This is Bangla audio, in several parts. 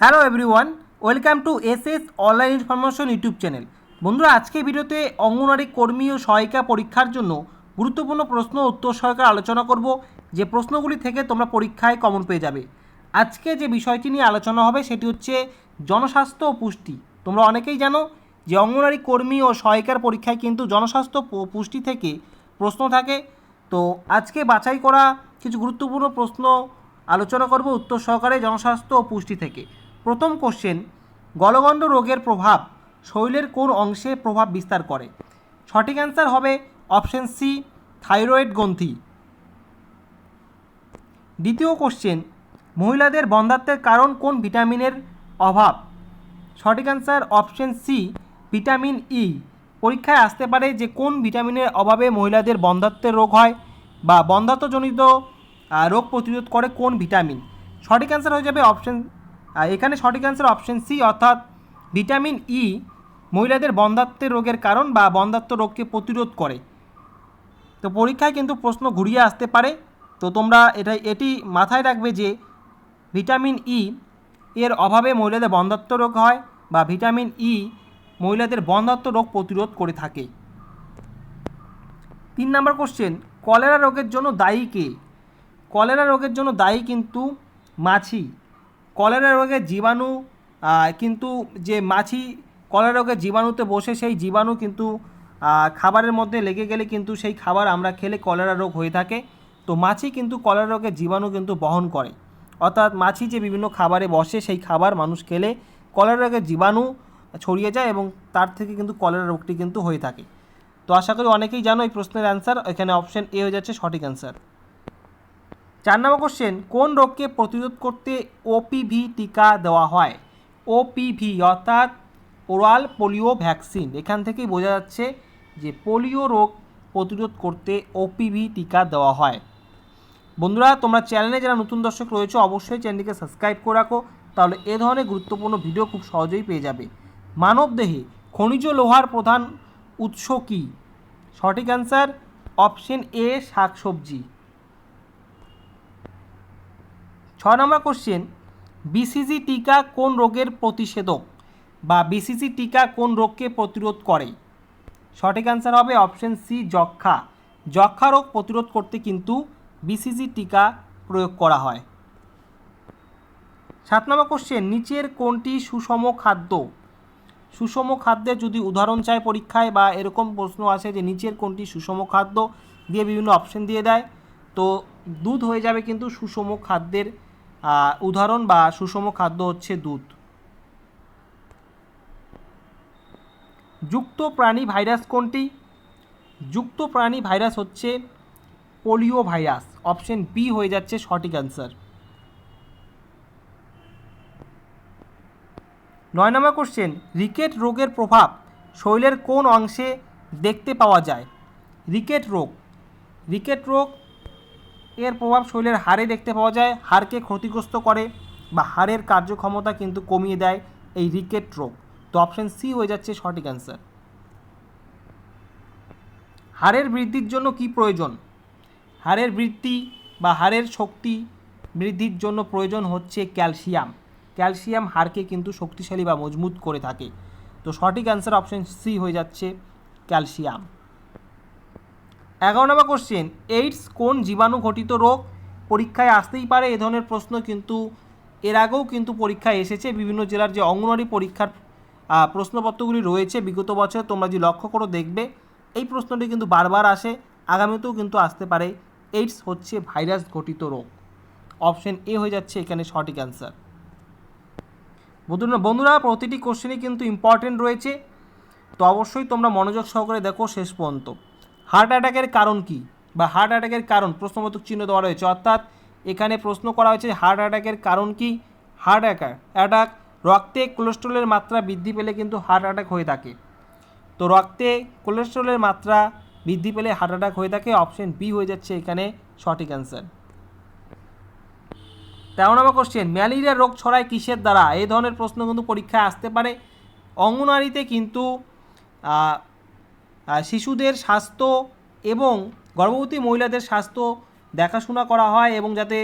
Hello everyone, welcome to S S online information YouTube channel. বন্ধুরা, আজকে ভিডিওতে অঙ্গনওয়াড়ি কর্মী ও সহায়িকা পরীক্ষার জন্য গুরুত্বপূর্ণ প্রশ্ন উত্তর সহকারে আলোচনা করব। যে প্রশ্নগুলি থেকে তোমরা পরীক্ষায় কমন পেয়ে যাবে। আজকে যে বিষয়টি নিয়ে আলোচনা হবে সেটি হচ্ছে জনস্বাস্থ্য ও পুষ্টি। তোমরা অনেকেই জানো যে অঙ্গনওয়াড়ি কর্মী ও সহায়িকার পরীক্ষায় কিন্তু জনস্বাস্থ্য পুষ্টি থেকে প্রশ্ন থাকে। তো আজকে বাছাই করা কিছু গুরুত্বপূর্ণ প্রশ্ন আলোচনা করব উত্তর সহকারে জনস্বাস্থ্য ও পুষ্টি থেকে। প্রথম কোশ্চেন গলগণ্ড রোগের প্রভাব শরীরের কোন অংশে প্রভাব বিস্তার করে? সঠিক অ্যান্সার হবে অপশন সি থাইরয়েড গ্রন্থি। দ্বিতীয় কোশ্চেন মহিলাদের বন্ধাত্বের কারণ কোন ভিটামিনের অভাব? সঠিক answer option C vitamin E পরীক্ষায় আসতে পারে যে কোন ভিটামিনের অভাবে মহিলাদের বন্ধাত্বের রোগ হয় বা বন্ধাত্বজনিত রোগ প্রতিরোধ করে কোন ভিটামিন সঠিক অ্যান্সার হয়ে যাবে অপশন এখানে সঠিক অ্যান্সার অপশন সি অর্থাৎ ভিটামিন ই মহিলাদের বন্ধাত্বের রোগের কারণ বা বন্ধাত্ব রোগকে প্রতিরোধ করে। তো পরীক্ষায় কিন্তু প্রশ্ন ঘুরিয়ে আসতে পারে। তো তোমরা এটা এটি মাথায় রাখবে যে ভিটামিন ই এর অভাবে মহিলাদের বন্ধাত্ব রোগ হয় বা ভিটামিন ই মহিলাদের বন্ধাত্ব রোগ প্রতিরোধ করে থাকে। তিন নম্বর কোশ্চেন কলেরা রোগের জন্য দায়ী কে? কলেরা রোগের জন্য দায়ী কিন্তু মাছি কলেরা রোগের জীবাণু কিন্তু যে মাছি কলেরা রোগের জীবাণুতে বসে, সেই জীবাণু কিন্তু খাবারের মধ্যে লেগে গেলে কিন্তু সেই খাবার আমরা খেলে কলেরা রোগ হয়ে থাকে। তো মাছি কিন্তু কলেরা রোগের জীবাণু কিন্তু বহন করে। অর্থাৎ মাছি যে বিভিন্ন খাবারে বসে, সেই খাবার মানুষ খেলে কলেরা রোগের জীবাণু ছড়িয়ে যায় এবং তার থেকে কিন্তু কলেরা রোগটি কিন্তু হয়ে থাকে। তো আশা করি অনেকেই জানো এই প্রশ্নের অ্যান্সার এখানে অপশন এ হয়ে যাচ্ছে সঠিক অ্যান্সার চার নম্বর কোশ্চেন কোন রোগকে প্রতিরোধ করতে ওপিভি টিকা দেওয়া হয়? ওপিভি অর্থাৎ ওরাল পোলিও ভ্যাকসিন এখান থেকেই বোঝা যাচ্ছে যে পোলিও রোগ প্রতিরোধ করতে ওপিভি টিকা দেওয়া হয়। বন্ধুরা, তোমরা চ্যানেলে যারা নতুন দর্শক রয়েছে, অবশ্যই চ্যানেলটিকে সাবস্ক্রাইব করে রাখো, তাহলে এ ধরনের গুরুত্বপূর্ণ ভিডিও খুব সহজেই পেয়ে যাবে। মানবদেহে খনিজ লোহার প্রধান উৎস কী? সঠিক অ্যান্সার অপশন এ শাকসবজি। ছ নম্বর কোশ্চেন বিসিজি টিকা কোন রোগের প্রতিষেধক বা বিসিজি টিকা কোন রোগকে প্রতিরোধ করে? সঠিক অ্যান্সার হবে অপশন সি যক্ষা যক্ষা রোগ প্রতিরোধ করতে কিন্তু বিসিজি টিকা প্রয়োগ করা হয়। সাত নম্বর কোশ্চেন নিচের কোনটি সুষম খাদ্য? সুষম খাদ্যের যদি উদাহরণ চায় পরীক্ষায় বা এরকম প্রশ্ন আসে যে নিচের কোনটি সুষম খাদ্য দিয়ে বিভিন্ন অপশন দিয়ে দেয়, তো দুধ হয়ে যাবে কিন্তু সুষম খাদ্যের উদাহরণ বা সুষম খাদ্য হচ্ছে দুধ। যুক্ত প্রাণী ভাইরাস কোনটি? যুক্ত প্রাণী ভাইরাস হচ্ছে পোলিও ভাইরাস অপশন বি হয়ে যাচ্ছে সঠিক অ্যান্সার। নয় নম্বর কোশ্চেন, রিকেট রোগের প্রভাব শরীরের কোন অংশে দেখতে পাওয়া যায়? রিকেট রোগ। রিকেট রোগ এর প্রভাব শরীরের হাড়ে দেখতে পাওয়া যায়। হাড়কে ক্ষতিগ্রস্ত করে বা হাড়ের কার্যক্ষমতা কিন্তু কমিয়ে দেয় এই রিকেট রোগ। তো অপশন সি হয়ে যাচ্ছে সঠিক অ্যান্সার। হাড়ের বৃদ্ধির জন্য কি প্রয়োজন? হাড়ের বৃদ্ধি বা হাড়ের শক্তি বৃদ্ধির জন্য প্রয়োজন হচ্ছে ক্যালসিয়াম। ক্যালসিয়াম হাড়কে কিন্তু শক্তিশালী বা মজবুত করে থাকে। তো সঠিক অ্যান্সার অপশন সি হয়ে যাচ্ছে ক্যালসিয়াম। এগারো নম্বর কোশ্চেন এইডস কোন জীবাণু ঘটিত রোগ? পরীক্ষায় আসতেই পারে এ ধরনের প্রশ্ন কিন্তু এর আগেও কিন্তু পরীক্ষায় এসেছে। বিভিন্ন জেলার যে অঙ্গনওয়াড়ি পরীক্ষার প্রশ্নপত্রগুলি রয়েছে। বিগত বছর তোমরা যদি লক্ষ্য করো, দেখবে এই প্রশ্নটি কিন্তু বারবার আসে। আগামীতেও কিন্তু আসতে পারে। এইডস হচ্ছে ভাইরাস ঘটিত রোগ। অপশন এ হয়ে যাচ্ছে এখানে সঠিক অ্যান্সার বন্ধুরা বন্ধুরা, প্রতিটি কোশ্চেনই কিন্তু ইম্পর্টেন্ট রয়েছে। তো অবশ্যই তোমরা মনোযোগ সহকারে দেখো শেষ পর্যন্ত। হার্ট অ্যাটাকের কারণ কি বা হার্ট অ্যাটাকের কারণ? প্রশ্নবোধক চিহ্ন দেওয়া রয়েছে। অর্থাৎ এখানে প্রশ্ন করা হয়েছে হার্ট অ্যাটাকের কারণ কি? হার্ট অ্যাটাক অ্যাটাক রক্তে কোলেস্ট্রলের মাত্রা বৃদ্ধি পেলে কিন্তু হার্ট অ্যাটাক হয়ে থাকে। তো রক্তে কোলেস্ট্রলের মাত্রা বৃদ্ধি পেলে হার্ট অ্যাটাক হয়ে থাকে। অপশন বি হয়ে যাচ্ছে এখানে সঠিক অ্যান্সার। তেরো নম্বর কোশ্চেন ম্যালেরিয়া রোগ ছড়ায় কিসের দ্বারা? এই ধরনের প্রশ্ন কিন্তু পরীক্ষায় আসতে পারে। অঙ্গনারীতে কিন্তু শিশুদের স্বাস্থ্য এবং গর্ভবতী মহিলাদের স্বাস্থ্য দেখাশোনা করা হয় এবং যাতে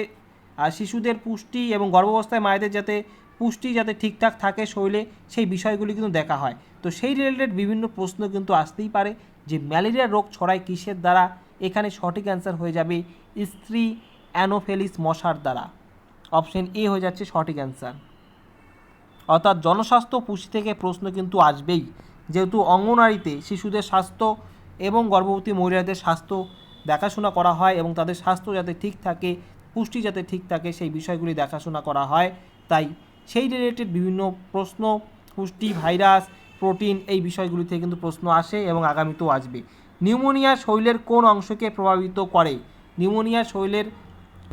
শিশুদের পুষ্টি এবং গর্ভাবস্থায় মায়েদের যাতে পুষ্টি যাতে ঠিকঠাক থাকে শরীরে, সেই বিষয়গুলি কিন্তু দেখা হয়। তো সেই রিলেটেড বিভিন্ন প্রশ্ন কিন্তু আসতেই পারে যে ম্যালেরিয়া রোগ ছড়ায় কিসের দ্বারা? এখানে সঠিক অ্যান্সার হয়ে যাবে স্ত্রী অ্যানোফেলিস মশার দ্বারা। অপশন এ হয়ে যাচ্ছে সঠিক অ্যান্সার অর্থাৎ জনস্বাস্থ্য পুষ্টি থেকে প্রশ্ন কিন্তু আসবেই। যেহেতু অঙ্গনারীতে শিশুদের স্বাস্থ্য এবং গর্ভবতী মহিলাদের স্বাস্থ্য দেখাশোনা করা হয় এবং তাদের স্বাস্থ্য যাতে ঠিক থাকে, পুষ্টি যাতে ঠিক থাকে, সেই বিষয়গুলি দেখাশোনা করা হয়। তাই সেই রিলেটেড বিভিন্ন প্রশ্ন, পুষ্টি, ভাইরাস, প্রোটিন এই বিষয়গুলি থেকে কিন্তু প্রশ্ন আসে এবং আগামীতেও আসবে। নিউমোনিয়া শৈলের কোন অংশকে প্রভাবিত করে? নিউমোনিয়া শৈলের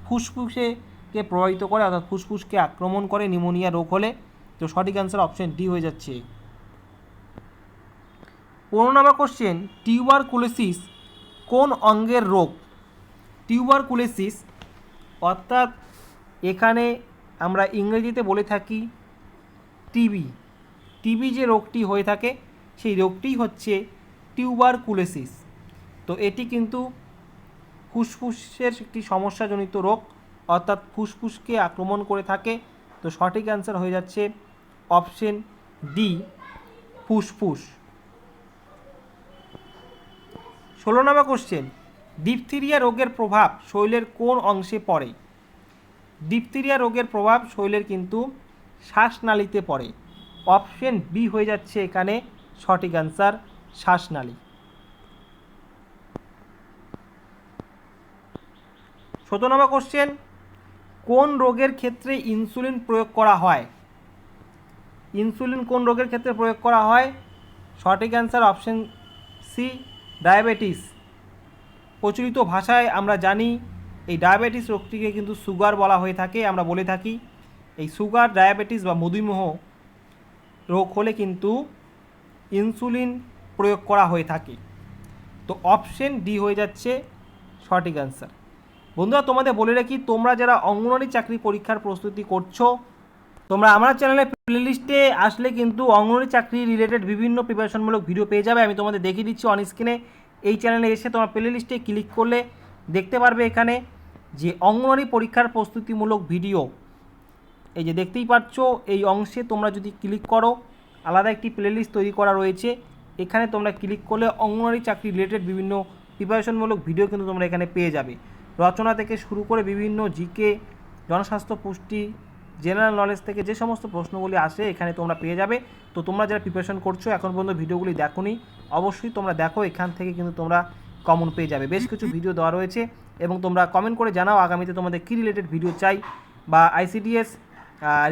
ফুসফুসে কে প্রভাবিত করে অর্থাৎ ফুসফুসকে আক্রমণ করে নিউমোনিয়া রোগ হলে? তো সঠিক অ্যান্সার অপশন ডি হয়ে যাচ্ছে। পনেরো নম্বর কোশ্চেন টিউবারকুলোসিস কোন অঙ্গের রোগ? টিউবারকুলোসিস অর্থাৎ এখানে আমরা ইংরেজিতে বলে থাকি টিবি টিবি যে রোগটি হয়ে থাকে, সেই রোগটি হচ্ছে টিউবারকুলোসিস তো এটি কিন্তু ফুসফুসের একটি সমস্যাজনিত রোগ, অর্থাৎ ফুসফুসকে আক্রমণ করে থাকে। তো সঠিক অ্যান্সার হয়ে যাচ্ছে অপশন ডি ফুসফুস। ষোলো নম্বর কোশ্চেন ডিপথিরিয়া রোগের প্রভাব শরীরের কোন অংশে পড়ে? ডিপথিরিয়া রোগের প্রভাব শরীরের কিন্তু শ্বাসনালীতে পড়ে। অপশন বি হয়ে যাচ্ছে এখানে সঠিক অ্যান্সার শ্বাসনালী। সতেরো নম্বর কোশ্চেন কোন রোগের ক্ষেত্রে ইনসুলিন প্রয়োগ করা হয়? ইনসুলিন কোন রোগের ক্ষেত্রে প্রয়োগ করা হয়? সঠিক অ্যান্সার অপশন সি ডায়াবেটিস। প্রচলিত ভাষায় আমরা জানি, এই ডায়াবেটিস রোগটিকে কিন্তু সুগার বলা হয়ে থাকে। আমরা বলে থাকি, এই সুগার, ডায়াবেটিস বা মধুমেহ রোগ হলে কিন্তু ইনসুলিন প্রয়োগ করা হয়ে থাকে। তো অপশন ডি হয়ে যাচ্ছে সঠিক অ্যান্সার। বন্ধুরা, তোমাদের বলে রাখি, তোমরা যারা অঙ্গনওয়াড়ি চাকরি পরীক্ষার প্রস্তুতি করছ তোমরা আমার চ্যানেলে প্লেলিস্টে আসলে কিন্তু অঙ্গনওয়াড়ি চাকরি রিলেটেড বিভিন্ন প্রিপারেশনমূলক ভিডিও পেয়ে যাবে। আমি তোমাদের দেখিয়ে দিচ্ছি অন স্ক্রিনে এই চ্যানেলে এসে তোমার প্লেলিস্টে ক্লিক করলে দেখতে পারবে এখানে যে অঙ্গনওয়াড়ি পরীক্ষার প্রস্তুতিমূলক ভিডিও এই যে দেখতেই পাচ্ছ, এই অংশে তোমরা যদি ক্লিক করো, আলাদা একটি প্লেলিস্ট তৈরি করা রয়েছে। এখানে তোমরা ক্লিক করলে অঙ্গনওয়াড়ি চাকরি রিলেটেড বিভিন্ন প্রিপারেশনমূলক ভিডিও কিন্তু তোমরা এখানে পেয়ে যাবে। রচনা থেকে শুরু করে বিভিন্ন জিকে জনস্বাস্থ্য পুষ্টি জেনারেল নলেজ থেকে যে সমস্ত প্রশ্নগুলি আসে, এখানে তোমরা পেয়ে যাবে। তো তোমরা যারা প্রিপারেশন করছ, এখন পর্যন্ত ভিডিওগুলি দেখোনি, অবশ্যই তোমরা দেখো, এখান থেকে কিন্তু তোমরা কমন পেয়ে যাবে। বেশ কিছু ভিডিও দেওয়া রয়েছে, এবং তোমরা কমেন্ট করে জানাও আগামীতে তোমাদের কী রিলেটেড ভিডিও চাই, বা আইসিডিএস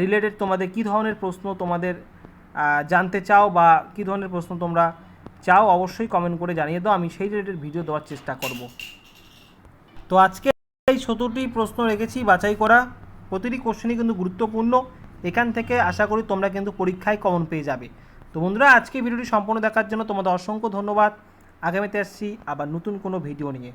রিলেটেড তোমাদের কী ধরনের প্রশ্ন তোমাদের জানতে চাও, বা কী ধরনের প্রশ্ন তোমরা চাও, অবশ্যই কমেন্ট করে জানিয়ে দাও, আমি সেই রিলেটেড ভিডিও দেওয়ার চেষ্টা করব। তো আজকে এই সতেরোটি প্রশ্ন রেখেছি, বাছাই করা। প্রতিটি কোশ্চেনই কিন্তু গুরুত্বপূর্ণ। এখান থেকে আশা করি তোমরা কিন্তু পরীক্ষায় কমন পেয়ে যাবে। তো বন্ধুরা, আজকে ভিডিওটি সম্পূর্ণ দেখার জন্য তোমাদের অসংখ্য ধন্যবাদ। আগামীতে আসছি আবার নতুন কোনো ভিডিও নিয়ে।